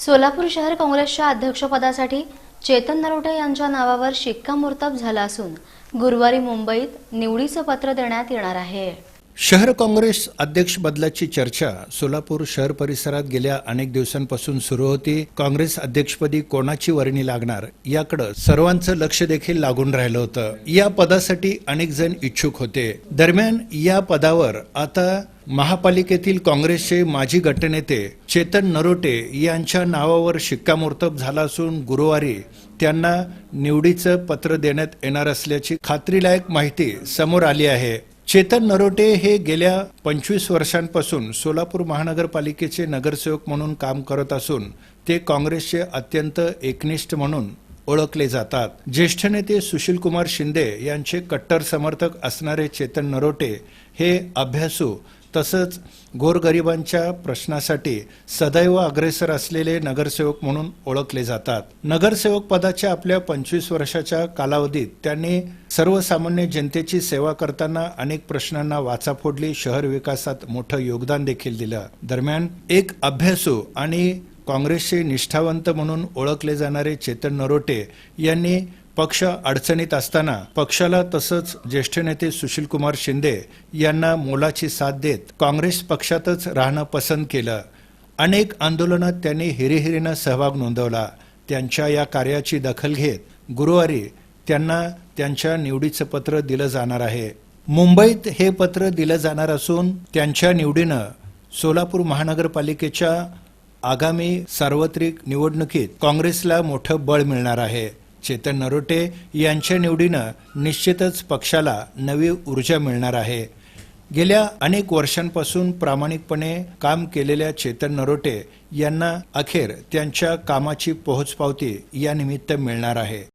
सोलापूर शहर काँग्रेसच्या अध्यक्षपदासाठी चेतन नरोटे यांच्या नावावर शिक्कामोर्तब झाला असून गुरुवारी मुंबईत निवडीचं पत्र देण्यात येणार आहे. शहर काँग्रेस अध्यक्ष बदलाची चर्चा सोलापूर शहर परिसरात गेल्या अनेक दिवसांपासून सुरू होती. काँग्रेस अध्यक्षपदी कोणाची वर्णी लागणार याकडे सर्वांचं लक्ष देखील लागून राहिलं होतं. या पदासाठी अनेक जण इच्छुक होते. दरम्यान या पदावर आता महापालिकेतील काँग्रेसचे माजी गटनेते चेतन नरोटे यांच्या नावावर शिक्कामोर्तब झाला असून गुरुवारी त्यांना निवडीचं पत्र देण्यात येणार असल्याची खात्रीलायक माहिती समोर आली आहे. चेतन नरोटे हे गेल्या पंचवीस वर्षांपासून सोलापूर महानगरपालिकेचे नगरसेवक म्हणून काम करत असून ते काँग्रेसचे अत्यंत एकनिष्ठ म्हणून ओळखले जातात. ज्येष्ठ नेते सुशीलकुमार शिंदे यांचे कट्टर समर्थक असणारे चेतन नरोटे हे अभ्यासू तसंच गोरगरिबांच्या प्रश्नासाठी सदैव अग्रेसर असलेले नगरसेवक म्हणून ओळखले जातात. नगरसेवक पदाच्या आपल्या पंचवीस वर्षाच्या कालावधीत त्यांनी सर्वसामान्य जनतेची सेवा करताना अनेक प्रश्नांना वाचा फोडली शहर विकासात मोठं योगदान देखील दिलं. दरम्यान एक अभ्यासू आणि काँग्रेसचे निष्ठावंत म्हणून ओळखले जाणारे चेतन नरोटे यांनी पक्ष अडचणीत असताना पक्षाला तसंच ज्येष्ठ नेते सुशीलकुमार शिंदे यांना मोलाची साथ देत काँग्रेस पक्षातच राहणं पसंत केलं. अनेक आंदोलनात त्यांनी हिरिहिरीनं सहभाग नोंदवला. त्यांच्या या कार्याची दखल घेत गुरुवारी त्यांना त्यांच्या निवडीचं पत्र दिलं जाणार आहे. मुंबईत हे पत्र दिलं जाणार असून त्यांच्या निवडीनं सोलापूर महानगरपालिकेच्या आगामी सार्वत्रिक निवडणुकीत काँग्रेसला मोठं बळ मिळणार आहे. चेतन नरोटे यांच्या निवडीनं निश्चितच पक्षाला नवी ऊर्जा मिळणार आहे. गेल्या अनेक वर्षांपासून प्रामाणिकपणे काम केलेल्या चेतन नरोटे यांना अखेर त्यांच्या कामाची पोहोचपावती या निमित्त मिळणार आहे.